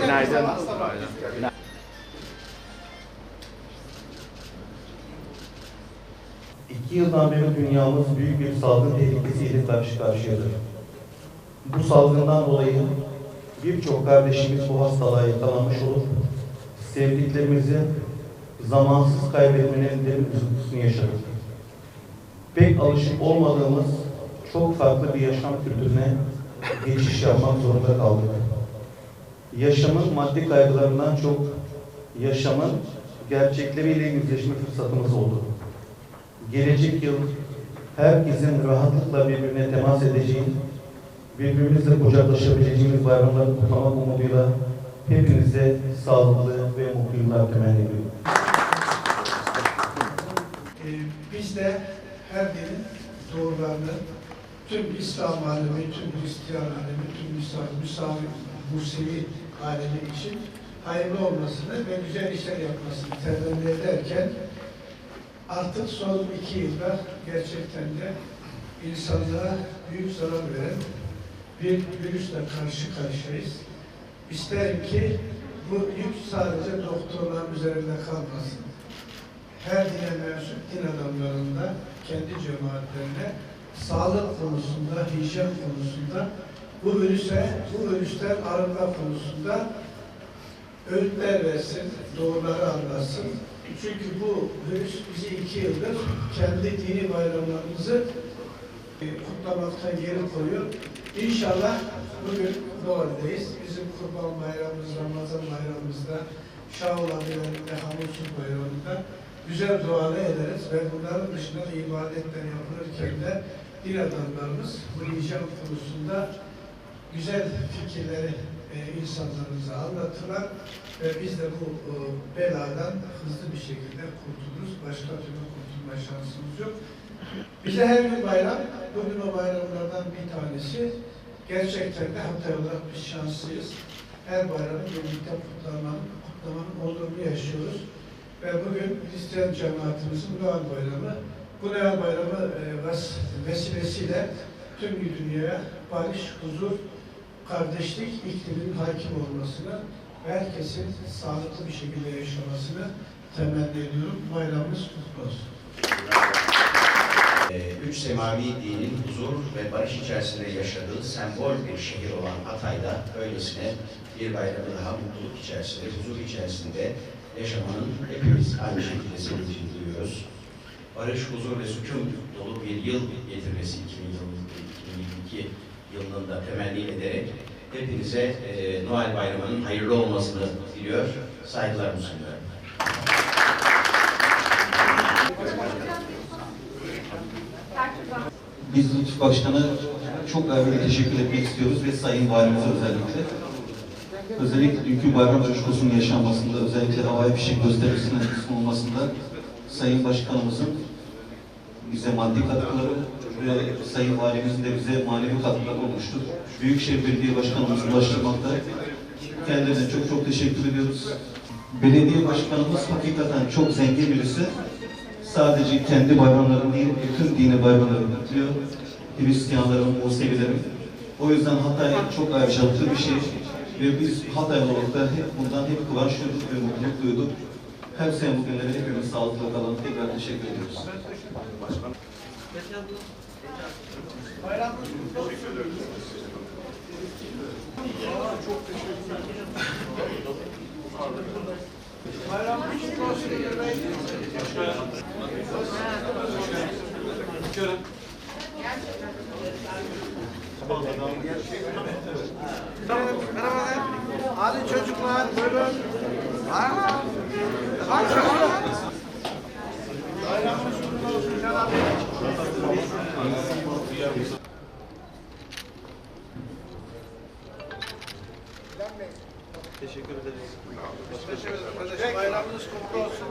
Günaydın. İki yıldan beri dünyamız büyük bir salgın tehlikesiyle karşı karşıyadır. Bu salgından dolayı birçok kardeşimiz bu hastalığa yakalanmış olup sevdiklerimizi zamansız kaybetmenin derin üzüntüsünü yaşadık. Pek alışık olmadığımız çok farklı bir yaşam kültürüne geçiş yapmak zorunda kaldık. Yaşamın maddi kaygılarından çok yaşamın gerçekleriyle yüzleşme fırsatımız oldu. Gelecek yıl herkesin rahatlıkla birbirine temas edeceği, birbirimizle kucaklaşabileceğimiz bayramları kutlamak umuduyla hepinize sağlıklı ve mutlu yıllar temenni ediyorum. Ee, biz de her dinin doğrularını tüm İslam alemi, tüm Hristiyan alemi, tüm Müslüman, Müslüman, Musevi alemi için hayırlı olmasını ve güzel işler yapmasını temenni ederken artık son iki yılda gerçekten de insanlara büyük zarar veren bir virüsle karşı karşıyayız. İsterim ki bu yük sadece doktorların üzerinde kalmasın her dine mensup din adamlarında kendi cemaatlerine sağlık konusunda, hijyen konusunda bu virüse, bu virüsten arınma konusunda öğütler versin, doğruları anlatsın. Çünkü bu virüs bizi iki yıldır kendi dini bayramlarımızı e, kutlamaktan geri koyuyor. İnşallah bugün Noel'deyiz. Bizim Kurban Bayramımız, Ramazan Bayramımızda, Şahulan Bayramı'nda, Hamusun Bayramı'nda güzel dualar ederiz ve bunların dışında da ibadetler yapılırken de din adamlarımız bu hijyen konusunda güzel fikirleri e, insanlarımıza anlatırlar ve biz de bu e, beladan hızlı bir şekilde kurtuluruz. Başka türlü kurtulma şansımız yok. Bize her gün bayram, bugün o bayramlardan bir tanesi. Gerçekten de Hatay olarak biz şanslıyız. Her bayramı birlikte kutlamanın, kutlamanın onurunu yaşıyoruz. Ve bugün Hristiyan cemaatimizin Noel Bayramı, bu Noel Bayramı e, ves- vesilesiyle tüm dünyaya barış, huzur, kardeşlik ikliminin hakim olmasını ve herkesin sağlıklı bir şekilde yaşamasını temenni ediyorum. Bayramımız kutlu olsun. Ee, Üç semavi dinin huzur ve barış içerisinde yaşadığı sembol bir şehir olan Hatay'da öylesine bir bayramı daha mutluluk içerisinde, huzur içerisinde yaşamanın hepimiz aynı şekilde sevincini duyuyoruz. Barış, huzur ve sükun dolu bir yıl getirmesi 2022 yılının da temenni ederek hepinize e, Noel Bayramı'nın hayırlı olmasını diliyor, saygılarımı sunuyorum. Biz İlçe Başkanı çok ayrı teşekkür etmek istiyoruz ve Sayın Valimize özellikle. Özellikle dünkü bayram coşkusunun yaşanmasında, özellikle havai fişek gösterisinin sunulmasında Sayın Başkanımızın bize maddi katkıları ve Sayın Valimizin de bize manevi katkıları olmuştur. Büyükşehir Belediye Başkanımız ulaştırmakta. Kendilerine çok çok teşekkür ediyoruz. Belediye Başkanımız hakikaten çok zengin birisi. Sadece kendi bayramlarını değil, bütün dini bayramlarını kutluyor. Hristiyanların, Musevilerin. O yüzden Hatay çok ayrıcalıklı bir şey. Ve biz Hatay olarak da hep bundan hep kıvanç duyduk ve mutluluk duyduk. Hem sen bugünlere hepimiz sağlıklı kalalım. Tekrar teşekkür ediyoruz. Bayramımız kutlu olsun. Yemeği Merhaba. Hadi çocuklar buyurun. Aa, bak Bayramınız kutlu olsun Cenab-ı Teşekkür ederiz. Teşekkür ederim. Bayramınız kutlu olsun.